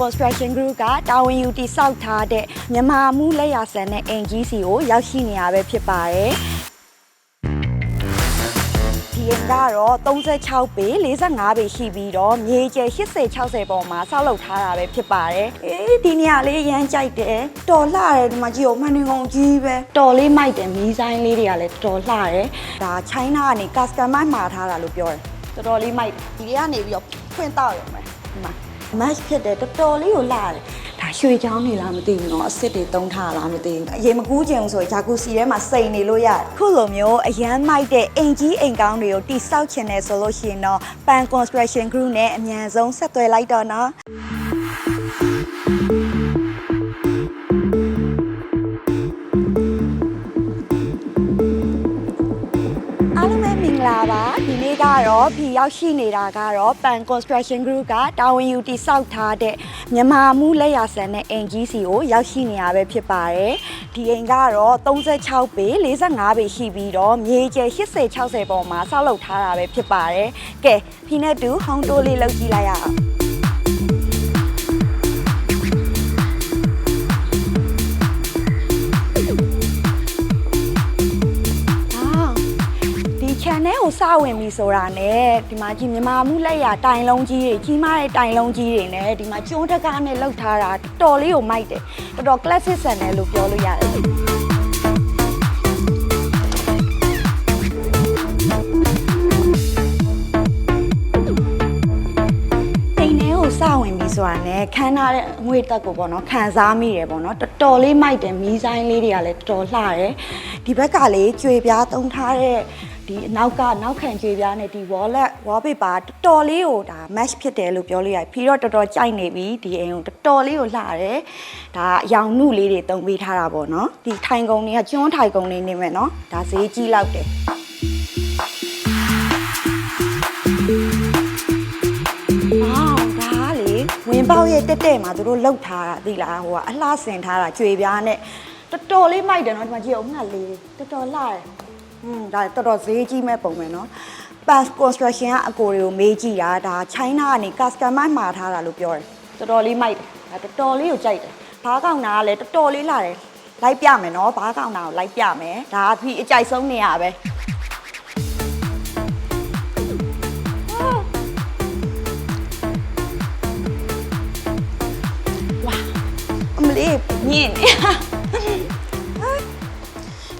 Construction Group ကတာဝန်ယူတည်ဆောက်ထားတဲ့မြန်မာမှုလက်ရာဆန်တဲ့အင်ဂျီစီကိုရောက်ရှိနေရပဲဖြစ်ပါတယ်။ဒီအင်ကတော့36ပေ45ပေရှိပြီးတော့မြေကျယ်80 60ပေါ်မှာဆောက်လုပ်ထားတာပဲဖြစ်ပါတယ်။အေးဒီနေရာလေးရမ်းကြိုက်တယ်။တော်လှတယ်ဒီမှာကြည့်အောင်မှန်နေကုန်ကြီးပဲ။တော်လေးမိုက်တယ်မီးဆိုင်လေးတွေကလည်းတော်လှတယ်။ဒါ China ကနေ customize မှာထားတာလို့ပြောတယ်။တော်တော်လေးမိုက်တယ်ဒီတွေကနေပြီးတော့ဖွင့်တော့ရုံပဲဒီမှာ match ဖြစ်တယ်တော်တော်လေးကိုလှတယ်ဒါရွှေချောင်းနေလားမသိဘူးเนาะအစ်စ်တွေတုံးထားလားမသိဘူးအရင်မကူးချင်ဘူးဆိုရင်ဂျာကူစီထဲမှာစိန်နေလို့ရတယ်ခုလိုမျိုးအရန်မိုက်တဲ့အိမ်ကြီးအိမ်ကောင်းတွေကိုတိဆောက်ချင်တယ်ဆိုလို့ရှိရင်တော့ Pan Construction Group နဲ့အမြန်ဆုံးဆက်သွယ်လိုက်တော့เนาะအားလုံးပဲမင်္ဂလာပါ ဒီနေ့ကတော့ဒီရောက်ရှိနေတာကတော့ Pan Construction Group ကတာဝန်ယူတည်ဆောက်ထားတဲ့မြန်မာမှုလက်ရာဆန်တဲ့အင်ဂျီစီကိုရောက်ရှိနေရပဲဖြစ်ပါတယ်ဒီအိမ်ကတော့36ပေ45ပေရှိပြီးတော့မြေကျယ်80 60ပေါ်မှာဆောက်လုပ်ထားတာပဲဖြစ်ပါတယ်ကဲဖိနဲ့တူဟောင်းတိုးလေးလောက်ကြည့်လိုက်ရအောင် စဝင်ပြီဆိုတာနဲ့ဒီမှာကြီးမြန်မာမှုလက်ရတိုင်လုံးကြီးတွေကြီးမားတဲ့တိုင်လုံးကြီးတွေနဲ့ဒီမှာကျွန်းတကားနဲ့လောက်ထားတာတော်တော်လေးကိုမိုက်တယ်တော်တော် classic ဆန်တယ်လို့ပြောလို့ရတယ် ဆိုတာနဲ့ခန်းထားတဲ့အငွေတက်ကိုပေါ့နော်ခံစားမိတယ်ပေါ့နော်တော်တော်လေးမိုက်တယ်မီးဆိုင်လေးတွေကလည်းတော်တော်လှတယ်ဒီဘက်ကလေးကြွေပြားတုံးထားတဲ့ဒီအနောက်ကနောက်ခံကြွေပြားနဲ့ဒီ wallet wallpaper တော်တော်လေးကိုဒါ match ဖြစ်တယ်လို့ပြောလို့ရတယ်ဖီတော့တော်တော်ကြိုက်နေပြီဒီအိမ်ကိုတော်တော်လေးကိုလှတယ်ဒါအယောင်နုလေးတွေတုံးပေးထားတာပေါ့နော်ဒီထိုင်ကုန်းတွေကကျွန်းထိုင်ကုန်းလေးနေမယ်နော်ဒါဈေးကြီးလောက်တယ်။ ရဲ့တက်တက်မှာသူတို့လှုပ်ထားတာသိလားဟိုကအလှဆင်ထားတာကြွေပြားနဲ့တော်တော်လေးမိုက်တယ်နော်ဒီမှာကြည့်အောင်ငှက်လေးတော်တော်လှတယ်။อืมဒါတော်တော်ဈေးကြီးမဲ့ပုံပဲနော်။ Pass construction ကအကိုတွေကိုမေးကြည့်တာဒါ China ကနေ customize မှာထားတာလို့ပြောတယ်။တော်တော်လေးမိုက်တယ်။ဒါတော်တော်လေးကိုကြိုက်တယ်။ဘားကောင်နာကလည်းတော်တော်လေးလှတယ်။လိုက်ပြမယ်နော်ဘားကောင်နာကိုလိုက်ပြမယ်။ဒါကဒီအကြိုက်ဆုံးနေရပဲ။ လေးမြင့်နေ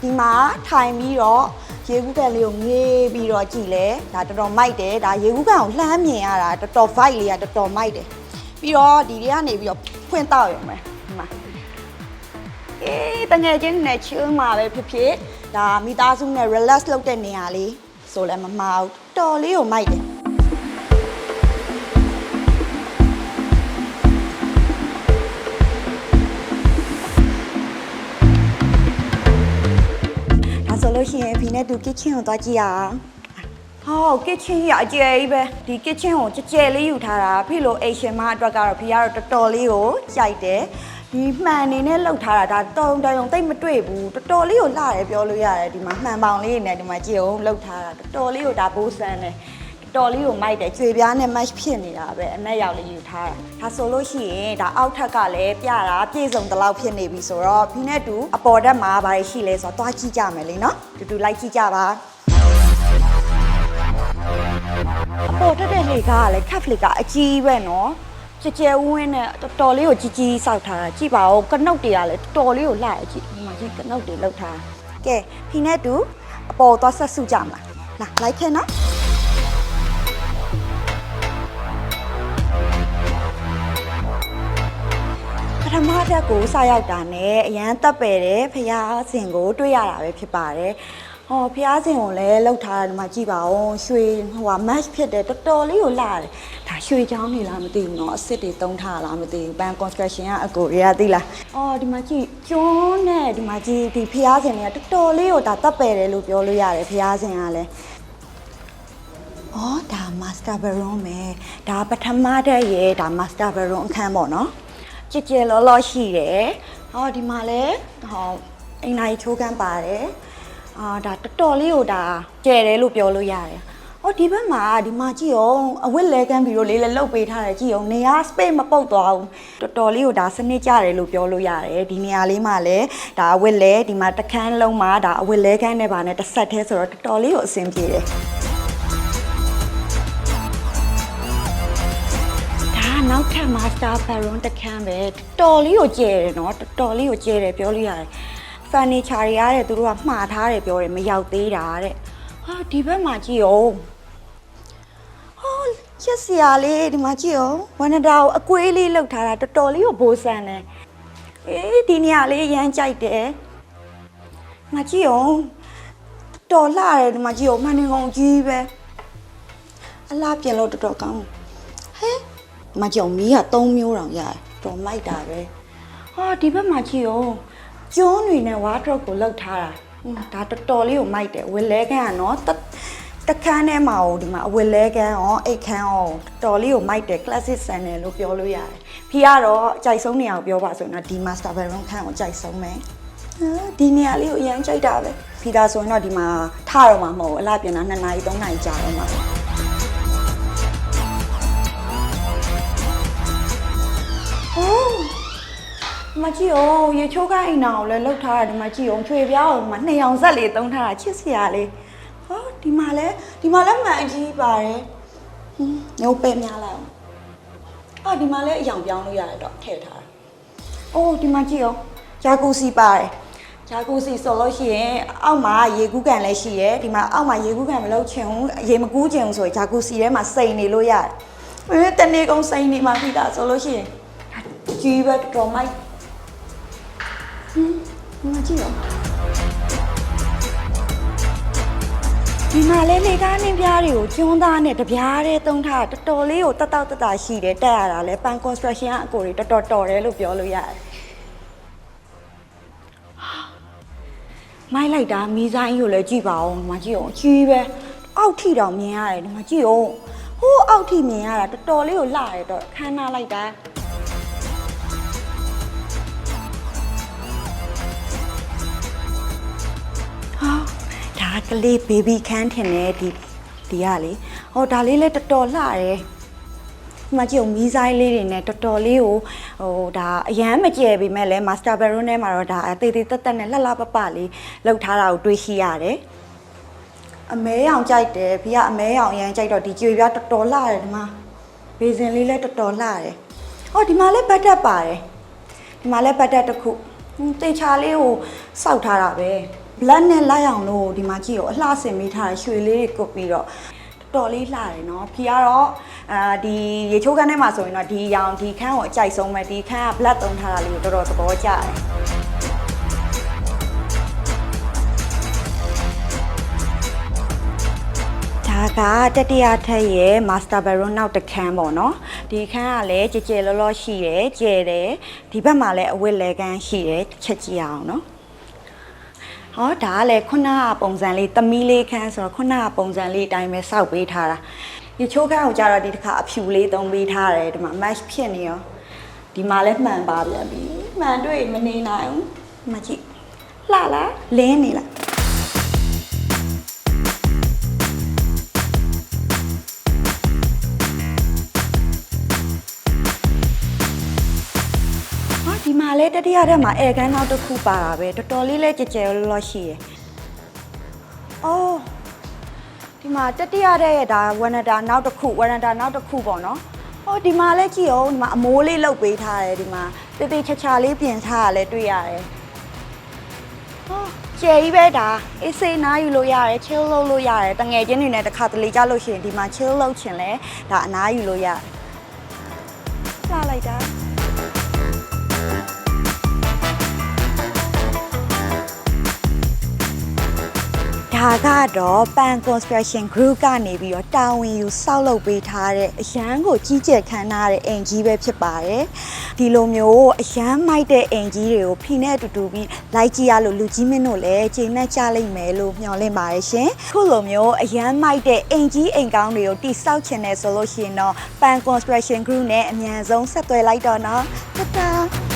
ဒီမှာထိုင်ပြီးတော့ရေကူးကန်လေးကိုငေးပြီးတော့ကြည်လဲဒါတော်တော်မိုက်တယ်ဒါရေကူးကန်ကိုလှမ်းမြင်ရတာတော်တော် vibe လေးကတော်တော်မိုက်တယ်ပြီးတော့ဒီတွေကနေပြီးတော့ဖွင့်တော့ရုံပဲဒီမှာအေးတငယ်ချင်းနဲ့ချူမှာပဲဖြစ်ဖြစ်ဒါမိသားစုနဲ့ relax လုပ်တဲ့နေရာလေးဆိုလည်းမမှားဘူးတော်လေးကိုမိုက်တယ် လို့ရှိရင်ဖီနဲ့တူ kitchen ကိုသွားကြည့်ရအောင်ဟော kitchen ကြီးကအကျယ်ကြီးပဲဒီ kitchen ကိုကြဲကြဲလေးယူထားတာဖေလို့ Asian မအတွက်ကတော့ဖီကတော့တော်တော်လေးကိုကြိုက်တယ်ဒီမှန်နေနဲ့လှုပ်ထားတာဒါတုံတရုံတိတ်မတွေ့ဘူးတော်တော်လေးကိုလှတယ်ပြောလို့ရတယ်ဒီမှာမှန်ပေါင်လေးနဲ့ဒီမှာကြည့်အောင်လှုပ်ထားတာတော်တော်လေးကိုဒါဘိုးဆန်းတယ် တော်လေးကိုမိုက်တယ်ကျွေပြားနဲ့ match ဖြစ်နေတာပဲအနက်ရောက်လေးယူထားတာဒါဆိုလို့ရှိရင်ဒါအောက်ထက်ကလည်းပြတာပြည့်စုံတလောက်ဖြစ်နေပြီဆိုတော့ဖီနဲ့တူအပေါ်တက်မှာဘာတွေရှိလဲဆိုတော့တွားကြည့်ကြမယ်လေနော်တူတူလိုက်ကြည့်ကြပါအပေါ်တက်တဲ့လေကားကလည်း cat လေကအကြီးပဲနော်ကြဲကြဲဝင်းဝင်းနဲ့တော်တော်လေးကိုကြီးကြီးစောက်ထားတာကြည့်ပါဦးကနုတ်တွေကလည်းတော်တော်လေးကိုလှရကြည့်ဒီမှာကြည့်ကနုတ်တွေလောက်ထားတာကဲဖီနဲ့တူအပေါ်သွားဆက်စုကြမှာလာလိုက်ခဲ့နော် ထမတက်ကိုစရောက်တာနဲ့အရန်တက်ပယ်တယ်ဖះစင်ကိုတွေ့ရတာပဲဖြစ်ပါတယ်။ဟောဖះစင်ကိုလည်းလှုပ်ထားတယ်ဒီမှာကြည့်ပါဦးရွှေဟိုဟာ match ဖြစ်တယ်တော်တော်လေးကိုလှတယ်။ဒါရွှေချောင်းနေလားမသိဘူးเนาะအစ်စ်တွေတုံးထားလားမသိဘူး။ ban construction ကအကိုတွေကသိလား။အော်ဒီမှာကြည့်ကျွန်းနဲ့ဒီမှာကြည့်ဒီဖះစင်တွေကတော်တော်လေးကိုဒါတက်ပယ်တယ်လို့ပြောလို့ရတယ်ဖះစင်ကလည်း ။အော်ဒါ master bedroom ပဲ။ဒါပထမတက်ရဲ့ဒါ master bedroom အခန်းပေါ့နော်။ ကြည်ကြဲလောလောရှိတယ်။ဟောဒီမှာလည်းဟောအိမ်နိုင်ချိုးကန်းပါတယ်။အာဒါတော်တော်လေးကိုဒါကျဲတယ်လို့ပြောလို့ရတယ်။ဟောဒီဘက်မှာဒီမှာကြည့်အောင်အဝတ်လဲကမ်းပြီးတော့လေးလဲလုတ်ပေးထားတယ်ကြည့်အောင်နေရာ space မပုတ်သွားဘူးတော်တော်လေးကိုဒါစနစ်ကြတယ်လို့ပြောလို့ရတယ်ဒီနေရာလေးမှာလဲဒါအဝတ်လဲဒီမှာတစ်ခန်းလုံးမှာဒါအဝတ်လဲကမ်းနဲ့ပါနဲ့တစ်ဆက်တည်းဆိုတော့တော်တော်လေးကိုအဆင်ပြေတယ် နောက်ထပ် master baron တစ်ခန်းပဲတော်တော်လေးကိုကျဲတယ်နော်တော်တော်လေးကိုကျဲတယ်ပြောလို့ရတယ် furniture တွေရတယ်သူတို့ကမှားထားတယ်ပြောတယ်မရောက်သေးတာတဲ့ဟာဒီဘက်မှာကြည့်အောင်ဟောရက်စရာလေးဒီမှာကြည့်အောင်ဝန္ဒတာကိုအကွေးလေးလောက်ထားတာတော်တော်လေးကိုဘိုးဆန်တယ်အေးဒီနေရာလေးရမ်းကြိုက်တယ်ဒီမှာကြည့်အောင်တော်လှတယ်ဒီမှာကြည့်အောင်မနေကုန်ကြီးပဲအလားပြင်လို့တော်တော်ကောင်းဟဲ့ဒီ မှာကြည့်အောင်မီးက3မျိုးတောင်ရတယ်တော်မိုက်တာပဲဟာဒီဘက်မှာကြည့်အောင်ကျွန်းတွေနဲ့ဝါဒရုပ်ကိုလောက်ထားတာဟွန်းဒါတော်တော်လေးကိုမိုက်တယ်ဝက်လဲခန်းကနော်တတခန်းထဲမှာဟိုဒီမှာအဝတ်လဲကန်းရောအိတ်ခန်းရောတော်လေးကိုမိုက်တယ် classic sandal လို့ပြောလို့ရတယ်။ဖီကတော့အကြိုက်ဆုံးနေရာကိုပြောပါဆိုရင်တော့ဒီ master bedroom ခန်းကိုအကြိုက်ဆုံးပဲ။ဟာဒီနေရာလေးကိုအရင်ကြိုက်တာပဲ။ဖီဒါဆိုရင်တော့ဒီမှာထတော့မှာမဟုတ်ဘူးအလားပြန်တာ2နာရီ3နာရီကြာတော့မှာ။ ဒီမကြည့်အောင်ရေချိုးကိုင်းအိမ်နာကိုလည်းလှုပ်ထားတာဒီမှာကြည့်အောင်ချွေပြားအောင်ဒီမှာနှစ်ရောင်ဆက်လေးသုံးထားတာချစ်စရာလေးဟောဒီမှာလည်းဒီမှာလည်းမှန်အကြီးပါတယ်ဟင်းညိုးပဲများလိုက်အောင်အော်ဒီမှာလည်းအယောင်ပြောင်းလို့ရတယ်တော့ထည့်ထားတာအိုးဒီမှာကြည့်အောင်ဂျာကူစီပါတယ်ဂျာကူစီဆိုလို့ရှိရင်အောက်မှာရေကူးကန်လည်းရှိရဲဒီမှာအောက်မှာရေကူးကန်မလုပ်ချင်ဘူးရေမကူးချင်ဘူးဆိုရင်ဂျာကူစီထဲမှာစိန်နေလို့ရတယ်ဘယ်တနေ့ကုန်စိန်နေမှာဖြစ်တာဆိုလို့ရှိရင်ကြီးပဲတော်တော်မိုက် မကြည့်ရောဒီမှာလဲလေကားနှင်းပြားတွေကိုကျွန်းသားနဲ့တပြားတည်းတုံးထားတာတော်တော်လေးကိုတက်တောက်တက်တာရှိတယ်တက်ရတာလဲပန် construction ကအကိုတွေတော်တော်တော်တယ်လို့ပြောလို့ရတယ်မိုက်လိုက်တာမီးဆိုင်ကိုလည်းကြည့်ပါဦးဒီမှာကြည့်အောင်အကြီးပဲအောက်ထိတောင်မြင်ရတယ်ဒီမှာကြည့်အောင်ဟိုးအောက်ထိမြင်ရတာတော်တော်လေးကိုလှတယ်တော့ခမ်းနားလိုက်တာ ကလေးဘေဘီခန်းထင်တယ်ဒီဒီကလေဟောဒါလေးလည်းတော်တော်လှတယ်ဒီမှာကြည့်အောင်မီးဆိုင်လေးတွေနဲ့တော်တော်လေးကိုဟိုဒါအရန်မကျယ်ပေမဲ့လည်း master bedroom ထဲမှာတော့ဒါအသေးသေးတက်တက်နဲ့လှလှပပလေးလောက်ထားတာကိုတွေးရှိရတယ်အမဲရောင်ကြိုက်တယ်ဖေကအမဲရောင်အရန်ကြိုက်တော့ဒီကြွေပြားတော်တော်လှတယ်ဒီမှာဘေစင်လေးလည်းတော်တော်လှတယ်ဟောဒီမှာလည်းဘတ်တက်ပါတယ်ဒီမှာလည်းဘတ်တက်တစ်ခုဟွန်းတေချာလေးကိုစောက်ထားတာပဲ black နဲ့လိုက်အောင်လို့ဒီမှာကြည့်ရောအလှဆင်ပေးထားတဲ့ရွှေလေးတွေကုတ်ပြီးတော့တော်တော်လေးလှတယ်နော်ဖီကတော့အာဒီရေချိုးခန်းထဲမှာဆိုရင်တော့ဒီရောင်ဒီခန်းကိုအကြိုက်ဆုံးပဲဒီခန်းက black သုံးထားတာလေးကိုတော်တော်သဘောကျတယ်ဒါကတတိယထက်ရဲ့ master bedroom နောက်တစ်ခန်းပေါ့နော်ဒီခန်းကလည်းကြဲကြဲလောလောရှိတယ်ကျဲတယ်ဒီဘက်မှာလည်းအဝတ်လဲကန်းရှိတယ်ချက်ကြည့်အောင်နော် ဟောဒါကလည်းခုနကပုံစံလေးသမီးလေးခန်းဆိုတော့ခုနကပုံစံလေးအတိုင်းပဲစောက်ပေးထားတာဒီချိုးခန်းကိုကြတော့ဒီတစ်ခါအဖြူလေးသုံးပေးထားတယ်ဒီမှာ match ဖြစ်နေရောဒီမှာလည်းမှန်ပါပြန်ပြီမှန်တွေ့မနေနိုင်ဘူးဒီမကြည့်လှလားလင်းနေလား မှာလဲတတိယတက်မှာအဲကန်းနောက်တစ်ခုပါတာပဲတော်တော်လေးလဲကြဲကြဲလောလောရှိရယ်အော်ဒီမှာတတိယတက်ရဲ့ဒါဝနတာနောက်တစ်ခုဝနတာနောက်တစ်ခုပေါ့နော်ဟောဒီမှာလဲကြည့်အောင်ဒီမှာအမိုးလေးလုတ်ပေးထားတယ်ဒီမှာတေးသေးချာချာလေးပြင်ထားရလဲတွေ့ရတယ်ဟောကျယ်ကြီးပဲဒါအေးစေးနားယူလို့ရတယ် chill လုပ်လို့ရတယ်တငယ်ချင်းတွေနဲ့တစ်ခါတလေကြလို့ရှိရင်ဒီမှာ chill လုပ်ချင်လဲဒါအနားယူလို့ရတယ်လှလိုက်တာ ဒါကတော့ Pan Construction Group ကနေပြီးတော့တာဝန်ယူစောက်လုပ်ပေးထားတဲ့အရန်ကိုကြီးကျယ်ခမ်းနားတဲ့အိမ်ကြီးပဲဖြစ်ပါတယ်။ဒီလိုမျိုးအရန်မိုက်တဲ့အိမ်ကြီးတွေကိုဖိနဲ့အတူတူပြီးလိုက်ကြည့်ရလို့လူကြီးမင်းတို့လည်းချိန်နဲ့ကြလိမ့်မယ်လို့မျှော်လင့်ပါတယ်ရှင်။ခုလိုမျိုးအရန်မိုက်တဲ့အိမ်ကြီးအိမ်ကောင်းတွေကိုတိစောက်ချင်တယ်ဆိုလို့ရှိရင်တော့ Pan Construction Group နဲ့အမြန်ဆုံးဆက်သွယ်လိုက်တော့နော်။တတား